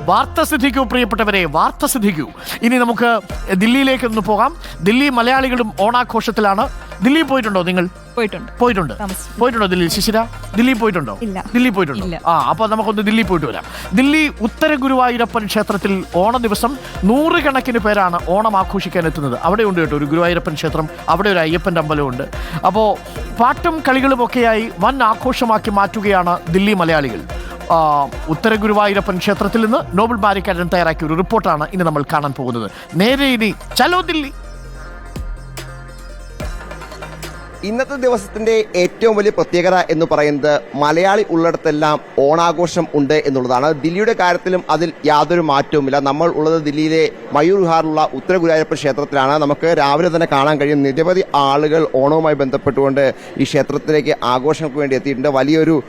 വാർത്ത ശ്രദ്ധിക്കൂ പ്രിയപ്പെട്ടവരെ വാർത്ത ശ്രദ്ധിക്കൂ ഇനി നമുക്ക് ദില്ലിയിലേക്ക് ഒന്ന് പോകാം. ദില്ലി മലയാളികളും ഓണാഘോഷത്തിലാണ്. ദില്ലി പോയിട്ടുണ്ടോ നിങ്ങൾ? പോയിട്ടുണ്ട്. പോയിട്ടുണ്ട്. പോയിട്ടുണ്ടോ ദില്ലി? ശിശിര ദില്ലി പോയിട്ടുണ്ടോ. ദില്ലി പോയിട്ടുണ്ടോ. ആ അപ്പൊ നമുക്കൊന്ന് ദില്ലി പോയിട്ട് വരാം. ദില്ലി ഉത്തര ഗുരുവായൂരപ്പൻ ക്ഷേത്രത്തിൽ ഓണ ദിവസം നൂറുകണക്കിന് പേരാണ് ഓണം ആഘോഷിക്കാൻ എത്തുന്നത്. അവിടെ ഉണ്ട് കേട്ടോ ഒരു ഗുരുവായൂരപ്പൻ ക്ഷേത്രം. അവിടെ ഒരു അയ്യപ്പന്റെ അമ്പലമുണ്ട് അപ്പോൾ പാട്ടും കളികളുമൊക്കെയായി വൻ ആഘോഷമാക്കി മാറ്റുകയാണ് ദില്ലി മലയാളികൾ. ഉത്തര ഗുരുവായൂരപ്പൻ ക്ഷേത്രത്തിൽ നിന്ന് നോബൽ ബാരിക്കാരൻ തയ്യാറാക്കിയ ഒരു റിപ്പോർട്ടാണ് ഇനി നമ്മൾ കാണാൻ പോകുന്നത്. നേരെ ഇനി ചലോ ദില്ലി. ഇന്നത്തെ ദിവസത്തിന്റെ ഏറ്റവും വലിയ പ്രത്യേകത എന്ന് പറയുന്നത് മലയാളി ഉള്ളിടത്തെല്ലാം ഓണാഘോഷം ഉണ്ട് എന്നുള്ളതാണ്. ദില്ലിയുടെ കാര്യത്തിലും അതിൽ യാതൊരു മാറ്റവുമില്ല. നമ്മൾ ഉള്ളത് ദില്ലിയിലെ മയൂർ വിഹാറിലുള്ള ഉത്തര ഗുരുവായൂരപ്പ ക്ഷേത്രത്തിലാണ്. നമുക്ക് രാവിലെ തന്നെ കാണാൻ കഴിയും. നിരവധി ആളുകൾ ഓണവുമായി ബന്ധപ്പെട്ടുകൊണ്ട് ഈ ക്ഷേത്രത്തിലേക്ക് ആഘോഷങ്ങൾക്ക് വേണ്ടി എത്തിയിട്ടുണ്ട്. വലിയൊരു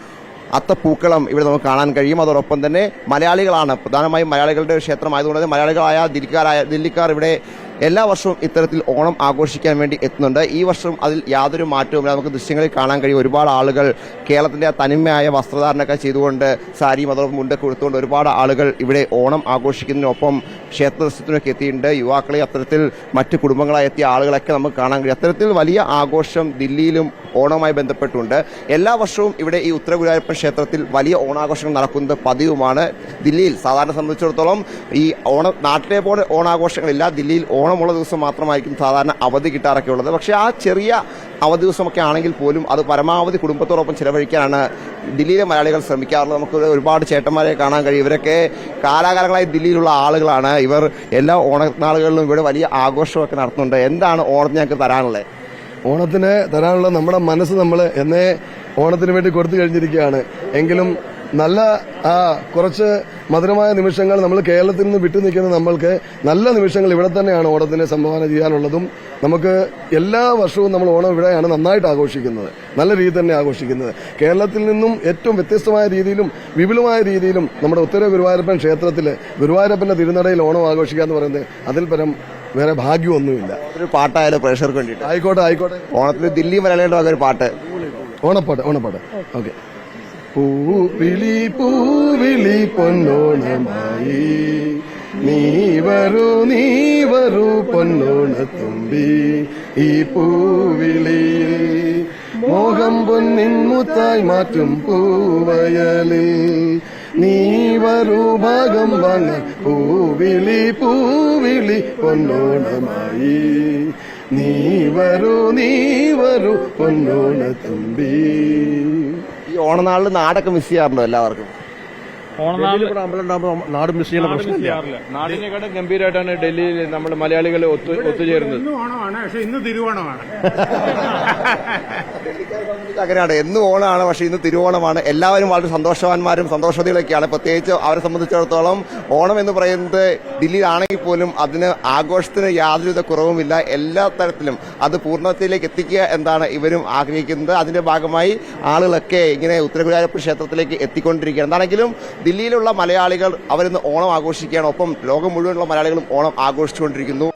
അത്തപ്പൂക്കളം ഇവിടെ നമുക്ക് കാണാൻ കഴിയും. അതോടൊപ്പം തന്നെ മലയാളികളാണ്. പ്രധാനമായും മലയാളികളുടെ ഒരു ക്ഷേത്രമായതുകൊണ്ട് തന്നെ മലയാളികളായ ദില്ലിക്കാരായ ദില്ലിക്കാർ ഇവിടെ എല്ലാ വർഷവും ഇത്തരത്തിൽ ഓണം ആഘോഷിക്കാൻ വേണ്ടി എത്തുന്നുണ്ട്. ഈ വർഷം അതിൽ യാതൊരു മാറ്റവുമില്ല. നമുക്ക് ദൃശ്യങ്ങളിൽ കാണാൻ കഴിയും. ഒരുപാട് ആളുകൾ കേരളത്തിന്റെ തനിമയായ വസ്ത്രധാരണമൊക്കെ ചെയ്തുകൊണ്ട് സാരിയും അതോടൊപ്പം മുണ്ടൊക്കെ കൊടുത്തുകൊണ്ട് ഒരുപാട് ആളുകൾ ഇവിടെ ഓണം ആഘോഷിക്കുന്നതിനൊപ്പം ക്ഷേത്ര ദർശനത്തിനൊക്കെ എത്തിയിട്ടുണ്ട്. യുവാക്കളെ അത്തരത്തിൽ മറ്റ് കുടുംബങ്ങളായി എത്തിയ ആളുകളൊക്കെ നമുക്ക് കാണാൻ കഴിയും. അത്തരത്തിൽ വലിയ ആഘോഷം ദില്ലിയിലും ഓണവുമായി ബന്ധപ്പെട്ടുണ്ട്. എല്ലാ വർഷവും ഇവിടെ ഈ ഉത്തരഗുരുവായൂരപ്പൻ ക്ഷേത്രത്തിൽ വലിയ ഓണാഘോഷങ്ങൾ നടക്കുന്നത് പതിവുമാണ്. ദില്ലിയിൽ സാധാരണ സംബന്ധിച്ചിടത്തോളം ഈ ഓണ നാട്ടിലെ പോലെ ഓണാഘോഷങ്ങളില്ല. ദില്ലിയിൽ ഓണമുള്ള ദിവസം മാത്രമായിരിക്കും സാധാരണ അവധി കിട്ടാറൊക്കെ ഉള്ളത് പക്ഷേ ആ ചെറിയ അവധി ദിവസമൊക്കെ ആണെങ്കിൽ പോലും അത് പരമാവധി കുടുംബത്തോടൊപ്പം ചിലവഴിക്കാനാണ് ദില്ലിയിലെ മലയാളികൾ ശ്രമിക്കാറുള്ളത്. നമുക്ക് ഒരുപാട് ചേട്ടന്മാരെ കാണാൻ കഴിയും. ഇവരൊക്കെ കാലാകാലങ്ങളായി ദില്ലിയിലുള്ള ആളുകളാണ്. ഇവർ എല്ലാ ഓണനാളുകളിലും ഇവിടെ വലിയ ആഘോഷമൊക്കെ നടത്തുന്നുണ്ട്. എന്താണ് ഓണത്തിന് ഞങ്ങൾക്ക് തരാനുള്ളത്? ഓണത്തിന് തരാനുള്ള നമ്മുടെ മനസ്സ് നമ്മൾ എന്നേ ഓണത്തിന് വേണ്ടി കൊടുത്തു കഴിഞ്ഞിരിക്കുകയാണ്. എങ്കിലും നല്ല ആ കുറച്ച് മധുരമായ നിമിഷങ്ങൾ നമ്മൾ കേരളത്തിൽ നിന്ന് വിട്ടു നിൽക്കുന്ന നമ്മൾക്ക് നല്ല നിമിഷങ്ങൾ ഇവിടെ തന്നെയാണ് ഓണത്തിന് സംഭാവന ചെയ്യാനുള്ളതും. നമുക്ക് എല്ലാ വർഷവും നമ്മൾ ഓണം ഇവിടെയാണ് നന്നായിട്ട് ആഘോഷിക്കുന്നത്. നല്ല രീതിയിൽ തന്നെ ആഘോഷിക്കുന്നത്. കേരളത്തിൽ നിന്നും ഏറ്റവും വ്യത്യസ്തമായ രീതിയിലും വിപുലമായ രീതിയിലും നമ്മുടെ ഉത്തര ഗുരുവായൂരപ്പൻ ക്ഷേത്രത്തിൽ ഗുരുവായൂരപ്പന്റെ തിരുനടയിൽ ഓണം ആഘോഷിക്കുക എന്ന് പറയുന്നത് അതിൽ പരം വേറെ ഭാഗ്യമൊന്നുമില്ല. ഒരു പാട്ടായാലും പ്രേക്ഷകർക്ക് വേണ്ടിയിട്ട്. ആയിക്കോട്ടെ ആയിക്കോട്ടെ. ഓണത്തിന് ദില്ലി മലയാളിയുടെ വക ഒരു പാട്ട്. ഓണപ്പാട്ട് ഓണപ്പാട്ട്. ഓക്കെ. പൂവിളി പൂവിളി പൊന്നോണമായി. നീ വരൂ നീ വരൂ പൊന്നോണത്തുമ്പി. ഈ പൂവിളിയിൽ മോഹം പൊന്നിൻ മുത്തായി മാറ്റും പൂവയലിൽ. നീ വരൂ ഭാഗം വാങ്ങ. പൂവിളി പൂവിളി പൊന്നോണമായി. നീ വരൂ നീ വരൂ തമ്പി. ഈ ഓണനാളിൽ നാടൊക്കെ മിസ് ചെയ്യാറുണ്ടോ എല്ലാവർക്കും? നാട് മിസ് ചെയ്യുന്ന പ്രശ്നമില്ല. നാടിനെക്കാട്ടും ഗംഭീരമായിട്ടാണ് ഡൽഹിയിൽ നമ്മൾ മലയാളികൾ ഒത്തു ഒത്തുചേരുന്നത്. ഇന്ന് ഓണമാണ് പക്ഷെ ഇന്ന് തിരുവോണമാണ്. അങ്ങനെയാണ്. എന്നും ഓണമാണ് പക്ഷേ ഇന്ന് തിരുവോണമാണ്. എല്ലാവരും വളരെ സന്തോഷവാന്മാരും സന്തോഷവതികളൊക്കെയാണ്. പ്രത്യേകിച്ച് അവരെ സംബന്ധിച്ചിടത്തോളം ഓണം എന്ന് പറയുന്നത് ഡൽഹിയിലാണെങ്കിൽ പോലും അതിന് ആഘോഷത്തിന് യാതൊരുവിധ കുറവുമില്ല. എല്ലാ തരത്തിലും അത് പൂർണത്തിലേക്ക് എത്തിക്കുക എന്നാണ് ഇവരും ആഗ്രഹിക്കുന്നത്. അതിന്റെ ഭാഗമായി ആളുകളൊക്കെ ഇങ്ങനെ ഉത്തരഗുരുവായൂരപ്പൻ ക്ഷേത്രത്തിലേക്ക് എത്തിക്കൊണ്ടിരിക്കുകയാണ്. എന്താണെങ്കിലും ദില്ലിയിലുള്ള മലയാളികൾ അവരിന്ന് ഓണം ആഘോഷിക്കുകയാണ്. ഒപ്പം ലോകം മുഴുവനുള്ള മലയാളികളും ഓണം ആഘോഷിച്ചുകൊണ്ടിരിക്കുന്നു.